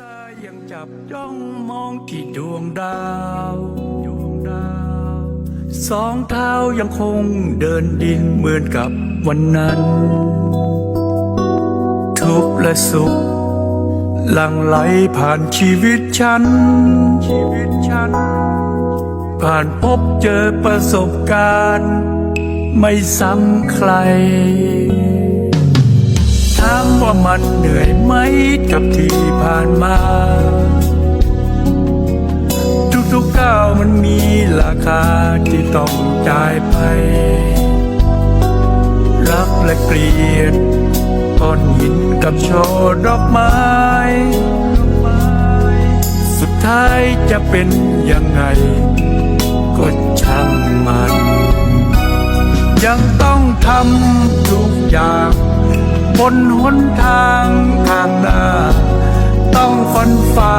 ตายังจับจ้องมองที่ดวงดาวดวงดาว สองเท้ายังคงเดินดินเหมือนกับวันนั้น ทุกข์และสุขหลั่งไหลผ่านชีวิตฉัน ชีวิตฉัน ผ่านพบเจอประสบการณ์ ไม่ซ้ำใครามันเหนื่อยไหมกับที่ผ่านมา ทุกๆก้าวมันมีราคาที่ต้องจ่ายไป รักและเกลียดก้อนหินกับช่อดอกไม้ สุดท้ายจะเป็นยังไงก็ช่างมัน ยังต้องทำทุกอย่าง บนหนทางทางหน้า ต้องฟันฝ่า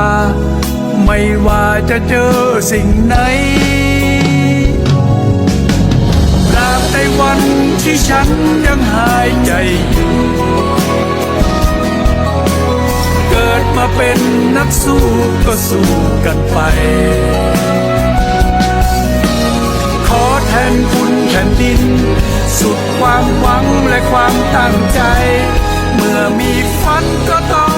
ไม่ว่าจะเจอสิ่งไหนตราบในวันที่ฉันยังหายใจอยู่เกิดมาเป็นนักสู้ก็สู้กันไป ขอแทนคุณแผ่นดิน เมื่อมีฝันก็ต้อง